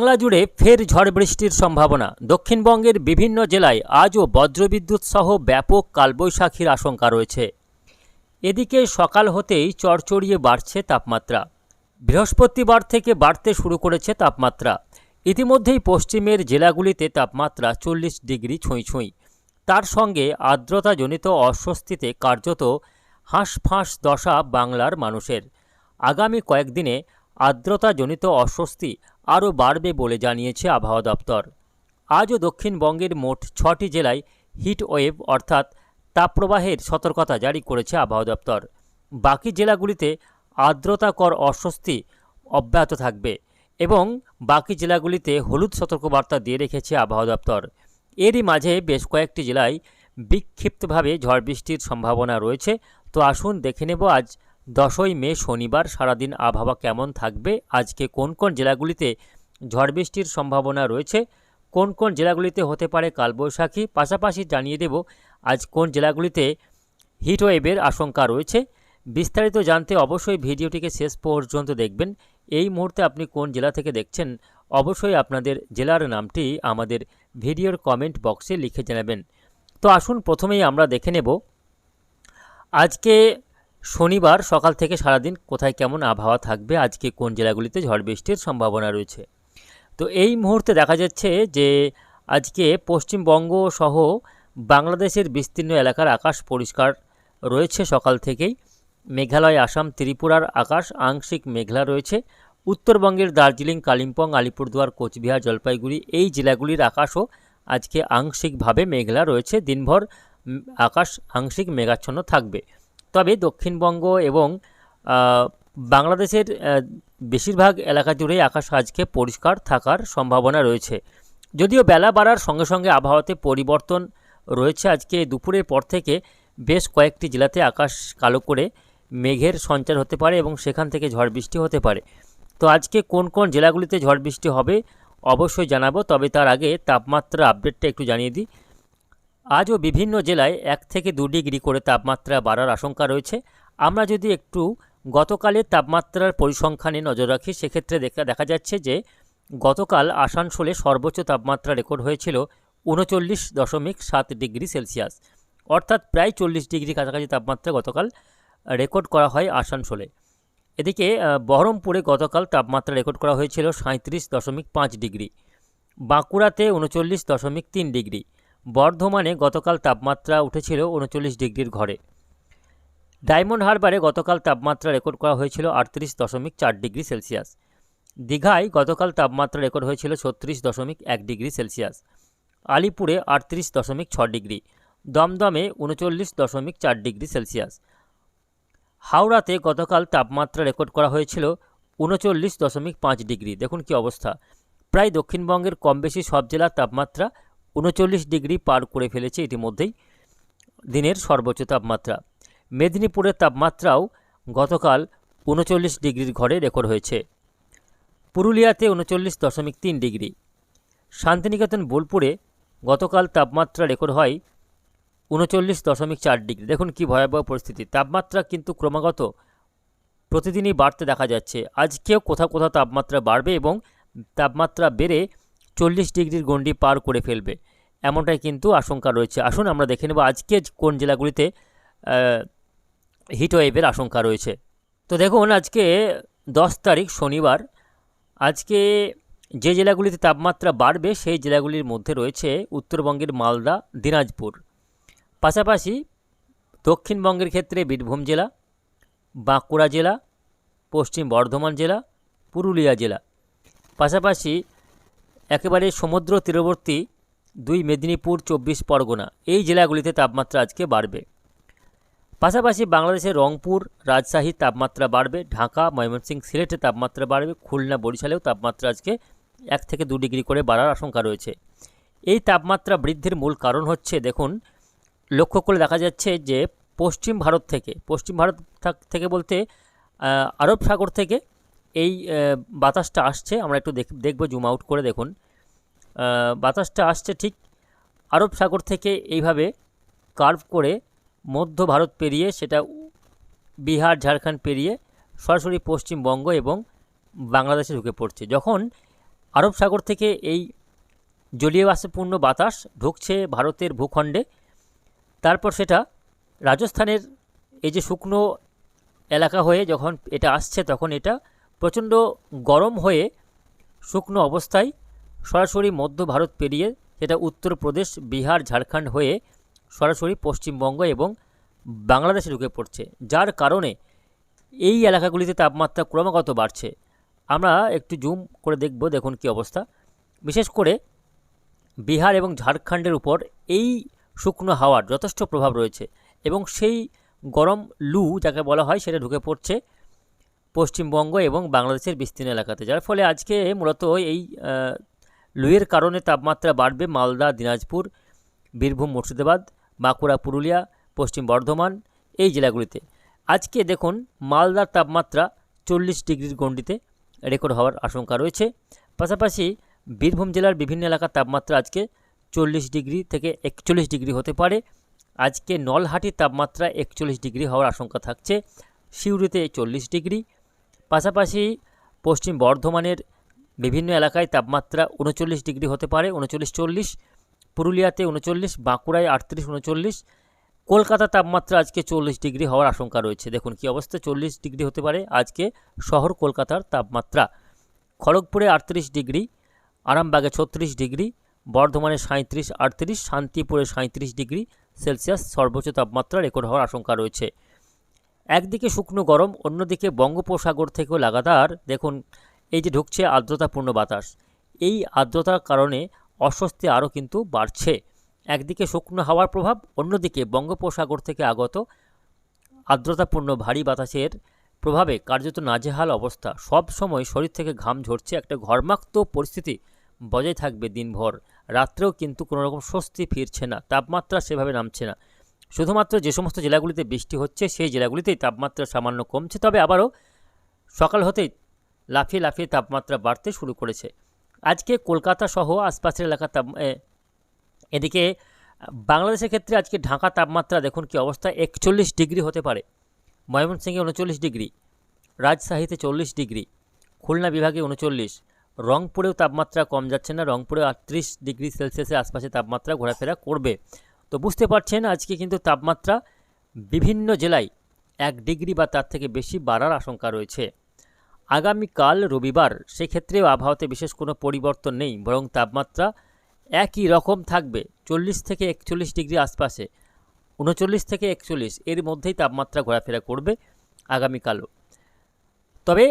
বাংলা জুড়ে ফের ঝড় বৃষ্টির সম্ভাবনা। দক্ষিণবঙ্গের বিভিন্ন জেলায় আজও বজ্রবিদ্যুৎ সহ ব্যাপক কালবৈশাখীর আশঙ্কা রয়েছে। এদিকে সকাল হতেই চড়চড়িয়ে বাড়ছে তাপমাত্রা। বৃহস্পতিবার থেকে বাড়তে শুরু করেছে তাপমাত্রা। ইতিমধ্যেই পশ্চিমের জেলাগুলিতে তাপমাত্রা চল্লিশ ডিগ্রি ছুঁই ছুঁই। তার সঙ্গে আর্দ্রতাজনিত অস্বস্তিতে কার্যত হাঁসফাঁস দশা বাংলার মানুষের। আগামী কয়েকদিনে আর্দ্রতাজনিত অস্বস্তি আরও বাড়বে বলে জানিয়েছে আবহাওয়া দপ্তর। আজও দক্ষিণবঙ্গের মোট ছটি জেলায় হিট ওয়েভ অর্থাৎ তাপপ্রবাহের সতর্কতা জারি করেছে আবহাওয়া দপ্তর। বাকি জেলাগুলিতে আর্দ্রতাকর অস্বস্তি অব্যাহত থাকবে এবং বাকি জেলাগুলিতে হলুদ সতর্কবার্তা দিয়ে রেখেছে আবহাওয়া দপ্তর। এরই মাঝে বেশ কয়েকটি জেলায় বিক্ষিপ্তভাবে ঝড় বৃষ্টির সম্ভাবনা রয়েছে। তো আসুন দেখে নেব আজ দশই মে শনিবার সারাদিন আবহাওয়া কেমন থাকবে? আজকে কোন কোন জেলাগুলিতে ঝড় বৃষ্টির সম্ভাবনা রয়েছে? কোন কোন জেলাগুলিতে হতে পারে কালবৈশাখী? পাশাপাশি জানিয়ে দেব, আজ কোন জেলাগুলিতে হিটওয়েভের আশঙ্কা রয়েছে? বিস্তারিত জানতে অবশ্যই ভিডিওটিকে শেষ পর্যন্ত দেখবেন। এই মুহূর্তে আপনি কোন জেলা থেকে দেখছেন, অবশ্যই আপনাদের জেলার নামটি আমাদের ভিডিওর কমেন্ট বক্সে লিখে জানাবেন। তো আসুন, প্রথমেই আমরা দেখে নেব, আজকে শনিবার সকাল থেকে সারাদিন কোথায় কেমন আবহাওয়া থাকবে, আজকে কোন জেলাগুলিতে ঝড় বৃষ্টির সম্ভাবনা রয়েছে? তো এই মুহূর্তে দেখা যাচ্ছে যে, আজকে পশ্চিমবঙ্গ সহ বাংলাদেশের বিস্তীর্ণ এলাকার আকাশ পরিষ্কার রয়েছে সকাল থেকেই। মেঘালয়, আসাম, ত্রিপুরার আকাশ আংশিক মেঘলা রয়েছে। উত্তরবঙ্গের দার্জিলিং, কালিম্পং, আলিপুরদুয়ার, কোচবিহার, জলপাইগুড়ি এই জেলাগুলির আকাশও আজকে আংশিকভাবে মেঘলা রয়েছে। দিনভর আকাশ আংশিক মেঘাচ্ছন্ন থাকবে। তবে দক্ষিণবঙ্গ এবং বাংলাদেশের বেশিরভাগ এলাকা জুড়েই আকাশ আজকে পরিষ্কার থাকার সম্ভাবনা রয়েছে। যদিও বেলা বাড়ার সঙ্গে সঙ্গে আবহাওয়াতে পরিবর্তন রয়েছে, আজকে দুপুরের পর থেকে বেশ কয়েকটি জেলাতে আকাশ কালো করে মেঘের সঞ্চার হতে পারে এবং সেখান থেকে ঝড় বৃষ্টি হতে পারে। তো আজকে কোন কোন জেলাগুলিতে ঝড় বৃষ্টি হবে অবশ্যই জানাব, তবে তার আগে তাপমাত্রা আপডেটটা একটু জানিয়ে দিই। আজও বিভিন্ন জেলায় এক থেকে দু ডিগ্রি করে তাপমাত্রা বাড়ার আশঙ্কা রয়েছে। আমরা যদি একটু গতকালের তাপমাত্রার পরিসংখ্যানে নজর রাখি, সেক্ষেত্রে দেখা দেখা যাচ্ছে যে গতকাল আসানসোলে সর্বোচ্চ তাপমাত্রা রেকর্ড হয়েছিল উনচল্লিশ দশমিক সাত ডিগ্রি সেলসিয়াস। অর্থাৎ প্রায় চল্লিশ ডিগ্রি কাছাকাছি তাপমাত্রা গতকাল রেকর্ড করা হয় আসানসোলে। এদিকে বহরমপুরে গতকাল তাপমাত্রা রেকর্ড করা হয়েছিল সাঁত্রিশ দশমিক পাঁচ ডিগ্রি। বাঁকুড়াতে উনচল্লিশ দশমিক তিন ডিগ্রি। বর্ধমানে গতকাল তাপমাত্রা উঠেছিল উনচল্লিশ ডিগ্রির ঘরে। ডায়মন্ড হারবারে গতকাল তাপমাত্রা রেকর্ড করা হয়েছিল আটত্রিশ দশমিক চার ডিগ্রি সেলসিয়াস। দীঘায় গতকাল তাপমাত্রা রেকর্ড হয়েছিল ছত্রিশ দশমিক এক ডিগ্রি সেলসিয়াস। আলিপুরে আটত্রিশ দশমিক ছ ডিগ্রি। দমদমে উনচল্লিশ দশমিক চার ডিগ্রি সেলসিয়াস। হাওড়াতে গতকাল তাপমাত্রা রেকর্ড করা হয়েছিল উনচল্লিশ দশমিক পাঁচ ডিগ্রি। দেখুন কি অবস্থা। প্রায় দক্ষিণবঙ্গের কম বেশি সব জেলার তাপমাত্রা উনচল্লিশ ডিগ্রি পার করে ফেলেছে ইতিমধ্যেই দিনের সর্বোচ্চ তাপমাত্রা। মেদিনীপুরের তাপমাত্রাও গতকাল উনচল্লিশ ডিগ্রির ঘরে রেকর্ড হয়েছে। পুরুলিয়াতে উনচল্লিশ দশমিক তিন ডিগ্রি। শান্তিনিকেতন, বোলপুরে গতকাল তাপমাত্রা রেকর্ড হয় উনচল্লিশ দশমিক চার ডিগ্রি। দেখুন কি ভয়াবহ পরিস্থিতি। তাপমাত্রা কিন্তু ক্রমাগত প্রতিদিনই বাড়তে দেখা যাচ্ছে। আজকেও কোথাও কোথাও তাপমাত্রা বাড়বে এবং তাপমাত্রা বেড়ে চল্লিশ ডিগ্রির গণ্ডি পার করে ফেলবে। এমনটাই কিন্তু আশঙ্কা রয়েছে। আসুন আমরা দেখে নেব আজকে কোন জেলাগুলিতে হিটওয়েভের আশঙ্কা রয়েছে। তো দেখুন, আজকে দশ তারিখ শনিবার। আজকে যে জেলাগুলিতে তাপমাত্রা বাড়বে, সেই জেলাগুলির মধ্যে রয়েছে উত্তরবঙ্গের মালদা, দিনাজপুর। পাশাপাশি দক্ষিণবঙ্গের ক্ষেত্রে বীরভূম জেলা, বাঁকুড়া জেলা, পশ্চিম বর্ধমান জেলা, পুরুলিয়া জেলা। পাশাপাশি একেবারে সমুদ্র তীরবর্তী দুই মেদিনীপুর চব্বিশ পরগনা। এই জেলাগুলিতে তাপমাত্রা আজকে বাড়বে। পাশাপাশি বাংলাদেশের রংপুর রাজশাহীর তাপমাত্রা বাড়বে, ঢাকা, ময়মনসিংহ সিলেটে তাপমাত্রা বাড়বে, খুলনা, বরিশালেও তাপমাত্রা আজকে এক থেকে দু ডিগ্রি করে বাড়ার আশঙ্কা রয়েছে। এই তাপমাত্রা বৃদ্ধির মূল কারণ হচ্ছে, দেখুন, লক্ষ্য করে দেখা যাচ্ছে যে পশ্চিম ভারত থেকে, পশ্চিম ভারত থাক- থেকে বলতে আরব সাগর থেকে এই বাতাসটা আসছে, আমরা একটু দেখ, দেখব জুম আউট করে দেখুন। বাতাসটা আসছে ঠিক আরব সাগর থেকে এইভাবে কার্ভ করে মধ্য ভারত পেরিয়ে, সেটা বিহার, ঝাড়খণ্ড পেরিয়ে সরাসরি পশ্চিমবঙ্গ এবং বাংলাদেশে ঢুকে পড়ছে। যখন আরব সাগর থেকে এই জলীয় বাতাস ঢুকছে ভারতের ভূখণ্ডে, তারপর সেটা রাজস্থানের এই যে শুকনো এলাকা হয়ে যখন এটা আসছে, তখন এটা প্রচণ্ড গরম হয়ে শুকনো অবস্থায় সরাসরি মধ্য ভারত পেরিয়ে সেটা উত্তরপ্রদেশ, বিহার, ঝাড়খণ্ড হয়ে সরাসরি পশ্চিমবঙ্গ এবং বাংলাদেশে ঢুকে পড়ছে। যার কারণে এই এলাকাগুলিতে তাপমাত্রা ক্রমাগত বাড়ছে। আমরা একটু জুম করে দেখব, দেখুন কী অবস্থা। বিশেষ করে বিহার এবং ঝাড়খণ্ডের উপর এই শুকনো হাওয়ার যথেষ্ট প্রভাব রয়েছে এবং সেই গরম লু, যাকে বলা হয়, সেটা ঢুকে পড়ছে পশ্চিমবঙ্গ এবং বাংলাদেশের বিস্তীর্ণ এলাকাতে, যার ফলে আজকে মূলত এই লুয়ের কারণে তাপমাত্রা বাড়বে মালদা, দিনাজপুর, বীরভূম, মুর্শিদাবাদ, বাঁকুড়া, পুরুলিয়া, পশ্চিম বর্ধমান, এই জেলাগুলিতে। আজকে দেখুন, মালদার তাপমাত্রা চল্লিশ ডিগ্রির গণ্ডিতে রেকর্ড হওয়ার আশঙ্কা রয়েছে। পাশাপাশি বীরভূম জেলার বিভিন্ন এলাকার তাপমাত্রা আজকে চল্লিশ ডিগ্রি থেকে একচল্লিশ ডিগ্রি হতে পারে। আজকে নলহাটির তাপমাত্রা একচল্লিশ ডিগ্রি হওয়ার আশঙ্কা থাকছে। সিউড়িতে চল্লিশ ডিগ্রি পাশাপাশি পশ্চিম বর্ধমানের বিভিন্ন এলাকায় তাপমাত্রা উনচল্লিশ ডিগ্রি হতে পারে, উনচল্লিশ চল্লিশ। পুরুলিয়াতে উনচল্লিশ, বাঁকুড়ায় আটত্রিশ, উনচল্লিশ। কলকাতা তাপমাত্রা আজকে চল্লিশ ডিগ্রি হওয়ার আশঙ্কা রয়েছে। দেখুন কী অবস্থা, চল্লিশ ডিগ্রি হতে পারে আজকে শহর কলকাতার তাপমাত্রা। খড়গপুরে আটত্রিশ ডিগ্রি, আরামবাগে ছত্রিশ ডিগ্রি, বর্ধমানে সাঁত্রিশ আটত্রিশ, শান্তিপুরে সাঁত্রিশ ডিগ্রি সেলসিয়াস সর্বোচ্চ তাপমাত্রা রেকর্ড হওয়ার আশঙ্কা রয়েছে। একদিকে শুকনো গরম, অন্যদিকে বঙ্গোপসাগর থেকেও লাগাতার, দেখুন, এই যে ঢুকছে আর্দ্রতাপূর্ণ বাতাস। এই আর্দ্রতার কারণে অস্বস্তি আরও কিন্তু বাড়ছে। একদিকে শুকনো হাওয়ার প্রভাব, অন্যদিকে বঙ্গোপসাগর থেকে আগত আর্দ্রতাপূর্ণ ভারী বাতাসের প্রভাবে কার্যত নাজেহাল অবস্থা। সব সময় শরীর থেকে ঘাম ঝরছে, একটা ঘর্মাক্ত পরিস্থিতি বজায় থাকবে দিনভর। রাত্রেও কিন্তু কোনো রকম স্বস্তি ফিরছে না, তাপমাত্রা সেভাবে নামছে না। শুধুমাত্র যে সমস্ত জেলাগুলিতে বৃষ্টি হচ্ছে, সেই জেলাগুলিতেই তাপমাত্রা সামান্য কমছে। তবে আবারও সকাল হতেই লাফিয়ে লাফিয়ে তাপমাত্রা বাড়তে শুরু করেছে। আজকে কলকাতা সহ আশপাশের এলাকার তাপ এদিকে বাংলাদেশের ক্ষেত্রে আজকে ঢাকা তাপমাত্রা, দেখুন কি অবস্থা, একচল্লিশ ডিগ্রি হতে পারে। ময়মনসিংহে উনচল্লিশ ডিগ্রি, রাজশাহীতে চল্লিশ ডিগ্রি, খুলনা বিভাগে উনচল্লিশ, রংপুরেও তাপমাত্রা কম যাচ্ছে না, রংপুরে আটত্রিশ ডিগ্রি সেলসিয়াসের আশপাশে তাপমাত্রা ঘোরাফেরা করবে। তো বুঝতে পারছেন আজকে কিন্তু তাপমাত্রা বিভিন্ন জেলায় এক ডিগ্রি বা তার থেকে বেশি বাড়ার আশঙ্কা রয়েছে। আগামীকাল রবিবার সেক্ষেত্রেও আবহাওয়াতে বিশেষ কোনো পরিবর্তন নেই, বরং তাপমাত্রা একই রকম থাকবে, চল্লিশ থেকে একচল্লিশ ডিগ্রি আশপাশে। উনচল্লিশ থেকে একচল্লিশ, এর মধ্যেই তাপমাত্রা ঘোরাফেরা করবে আগামীকালও তবে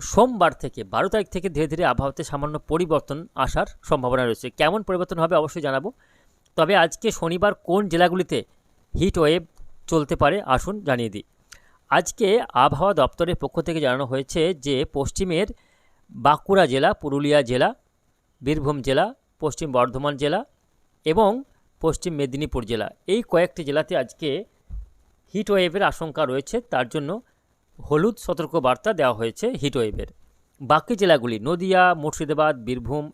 সোমবার থেকে, বারো তারিখ থেকে ধীরে ধীরে আবহাওয়াতে সামান্য পরিবর্তন আসার সম্ভাবনা রয়েছে। কেমন পরিবর্তন হবে অবশ্যই জানাব। তবে আজকে শনিবার কোন জেলাগুলিতে হিট ওয়েভ চলতে পারে আসুন জানিয়ে দিই। আজকে আবহাওয়া দপ্তরের পক্ষ থেকে জানানো হয়েছে যে পশ্চিমের বাঁকুড়া জেলা, পুরুলিয়া জেলা, বীরভূম জেলা, পশ্চিম বর্ধমান জেলা এবং পশ্চিম মেদিনীপুর জেলা এই কয়েকটি জেলাতে আজকে হিট ওয়েভের আশঙ্কা রয়েছে। তার জন্য হলুদ সতর্কবার্তা দেওয়া হয়েছে হিট ওয়েভের বাকি জেলাগুলি নদিয়া, মুর্শিদাবাদ, বীরভূম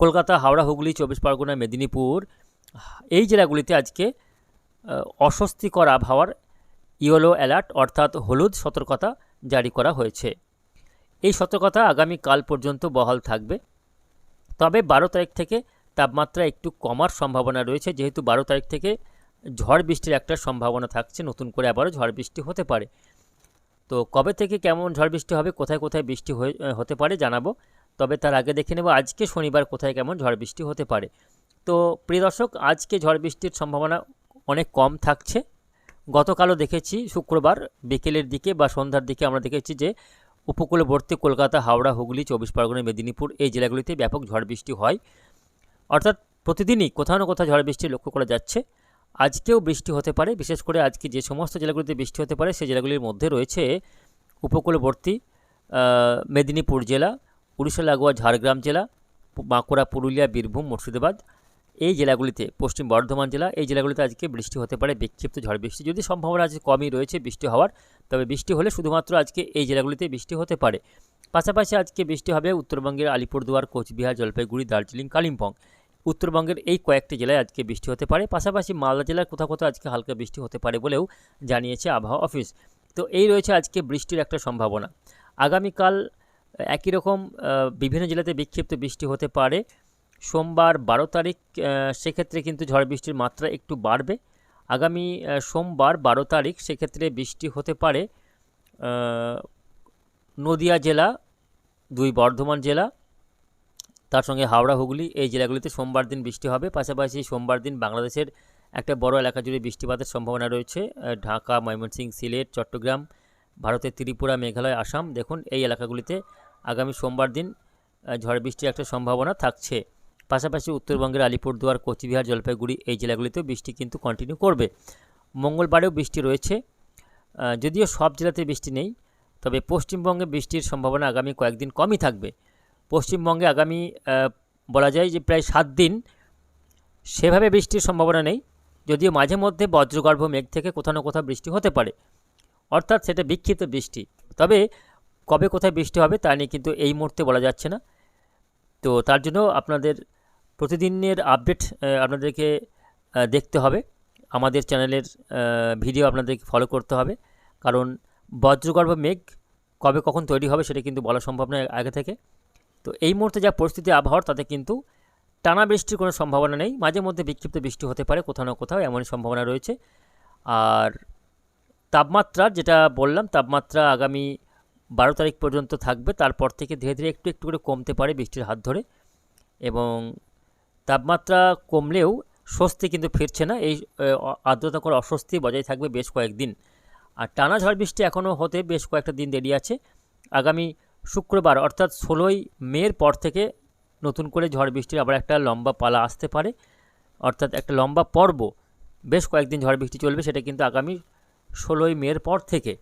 কলকাতা, হাওড়া, হুগলি, চব্বিশ পরগনা, মেদিনীপুর, এই জেলাগুলিতে আজকে অস্বস্তিকর আবহাওয়ার ইয়েলো অ্যালার্ট অর্থাৎ হলুদ সতর্কতা জারি করা হয়েছে। এই সতর্কতা আগামী কাল পর্যন্ত বহাল থাকবে। তবে বারো তারিখ থেকে তাপমাত্রা একটু কমার সম্ভাবনা রয়েছে, যেহেতু বারো তারিখ থেকে ঝড় বৃষ্টির একটা সম্ভাবনা থাকছে, নতুন করে আবারও ঝড় বৃষ্টি হতে পারে। তো কবে থেকে কেমন ঝড় বৃষ্টি হবে, কোথায় কোথায় বৃষ্টি হতে পারে জানাব। তবে তার আগে দেখে নেব আজকে শনিবার কোথায় কেমন ঝড় বৃষ্টি হতে পারে। তো প্রিয় দর্শক, আজকে ঝড় বৃষ্টির সম্ভাবনা অনেক কম থাকছে। গতকালও দেখেছি শুক্রবার বিকেলের দিকে বা সন্ধ্যার দিকে আমরা দেখেছি যে উপকূলবর্তী কলকাতা, হাওড়া, হুগলি, চব্বিশ পরগনা, মেদিনীপুর এই জেলাগুলিতে ব্যাপক ঝড় বৃষ্টি হয়। অর্থাৎ প্রতিদিনই কোথাও না কোথাও ঝড় বৃষ্টি লক্ষ্য করা যাচ্ছে। আজকেও বৃষ্টি হতে পারে, বিশেষ করে আজকে যে সমস্ত জেলাগুলিতে বৃষ্টি হতে পারে সেই জেলাগুলির মধ্যে রয়েছে উপকূলবর্তী মেদিনীপুর জেলা উড়িষ্যা, লাগোয়া, ঝাড়গ্রাম জেলা বাঁকুড়া, পুরুলিয়া, বীরভূম, মুর্শিদাবাদ, এই জেলাগুলিতে, পশ্চিম বর্ধমান জেলা, এই জেলাগুলিতে আজকে বৃষ্টি হতে পারে, বিক্ষিপ্ত ঝড় বৃষ্টি। যদি সম্ভাবনা আজকে কমই রয়েছে বৃষ্টি হওয়ার, তবে বৃষ্টি হলে শুধুমাত্র আজকে এই জেলাগুলিতে বৃষ্টি হতে পারে। পাশাপাশি আজকে বৃষ্টি হবে উত্তরবঙ্গের আলিপুরদুয়ার, কোচবিহার, জলপাইগুড়ি, দার্জিলিং, কালিম্পং। উত্তরবঙ্গের এই কয়েকটি জেলায় আজকে বৃষ্টি হতে পারে, পাশাপাশি মালদা জেলার কোথাও কোথাও আজকে হালকা বৃষ্টি হতে পারে বলেও জানিয়েছে আবহাওয়া অফিস। তো এই রয়েছে আজকে বৃষ্টির একটা সম্ভাবনা। আগামীকাল একই রকম বিভিন্ন জেলাতে বিক্ষিপ্ত বৃষ্টি হতে পারে। সোমবার বারো তারিখ সেক্ষেত্রে কিন্তু ঝড় বৃষ্টির মাত্রা একটু বাড়বে। আগামী সোমবার বারো তারিখ সেক্ষেত্রে বৃষ্টি হতে পারে নদিয়া জেলা, দুই বর্ধমান জেলা, তার সঙ্গে হাওড়া, হুগলি, এই জেলাগুলিতে সোমবার দিন বৃষ্টি হবে। পাশাপাশি সোমবার দিন বাংলাদেশের একটা বড় এলাকা জুড়ে বৃষ্টিপাতের সম্ভাবনা রয়েছে ঢাকা, ময়মনসিংহ, সিলেট, চট্টগ্রাম, ভারতের ত্রিপুরা, মেঘালয়, আসাম। দেখুন, এই এলাকাগুলিতে আগামী সোমবার দিন ঝড় বৃষ্টির একটা সম্ভাবনা থাকছে। পাশাপাশি উত্তরবঙ্গের আলিপুরদুয়ার, কোচবিহার, জলপাইগুড়ি এই জেলাগুলিতেও বৃষ্টি কিন্তু কন্টিনিউ করবে। মঙ্গলবারেও বৃষ্টি রয়েছে। যদিও সব জেলাতে বৃষ্টি নেই, তবে পশ্চিমবঙ্গে বৃষ্টির সম্ভাবনা আগামী কয়েকদিন কমই থাকবে। পশ্চিমবঙ্গে আগামী বলা যায় যে প্রায় সাত দিন সেভাবে বৃষ্টির সম্ভাবনা নেই, যদিও মাঝে মধ্যে বজ্রগর্ভ মেঘ থেকে কোথাও না কোথাও বৃষ্টি হতে পারে। অর্থাৎ সেটা বিক্ষিপ্ত বৃষ্টি। তবে কবে কোথায় বৃষ্টি হবে তা নিয়ে কিন্তু এই মুহূর্তে বলা যাচ্ছে না। তো তার জন্য আপনাদের প্রতিদিনের আপডেট আপনাদেরকে দেখতে হবে। আমাদের চ্যানেলের ভিডিও আপনাদেরকে ফলো করতে হবে। কারণ বজ্রগর্ভ মেঘ কবে কখন তৈরি হবে সেটা কিন্তু বলা সম্ভব নয় আগে থেকে। তো এই মুহূর্তে যা পরিস্থিতি আবহাওয়ার, তাতে কিন্তু টানা বৃষ্টির কোনো সম্ভাবনা নেই। মাঝে মধ্যে বিক্ষিপ্ত বৃষ্টি হতে পারে কোথাও না কোথাও, এমনই সম্ভাবনা রয়েছে। আর তাপমাত্রা, যেটা বললাম, তাপমাত্রা আগামী বারো তারিখ পর্যন্ত থাকবে। তারপর থেকে ধীরে ধীরে একটু একটু করে কমতে পারে বৃষ্টির হাত ধরে এবং তাপমাত্রা কমলেও স্বস্তি কিন্তু ফিরছে না। এই আর্দ্রতাকর অস্বস্তি বজায় থাকবে বেশ কয়েকদিন। আর টানা ঝড় বৃষ্টি এখনও হতে বেশ কয়েকটা দিন দেরি আছে। আগামী শুক্রবার অর্থাৎ ষোলোই মের পর থেকে নতুন করে ঝড় বৃষ্টির আবার একটা লম্বা পালা আসতে পারে। অর্থাৎ একটা লম্বা পর্ব বেশ কয়েকদিন ঝড় বৃষ্টি চলবে, সেটা কিন্তু আগামী ষোলোই মের পর থেকে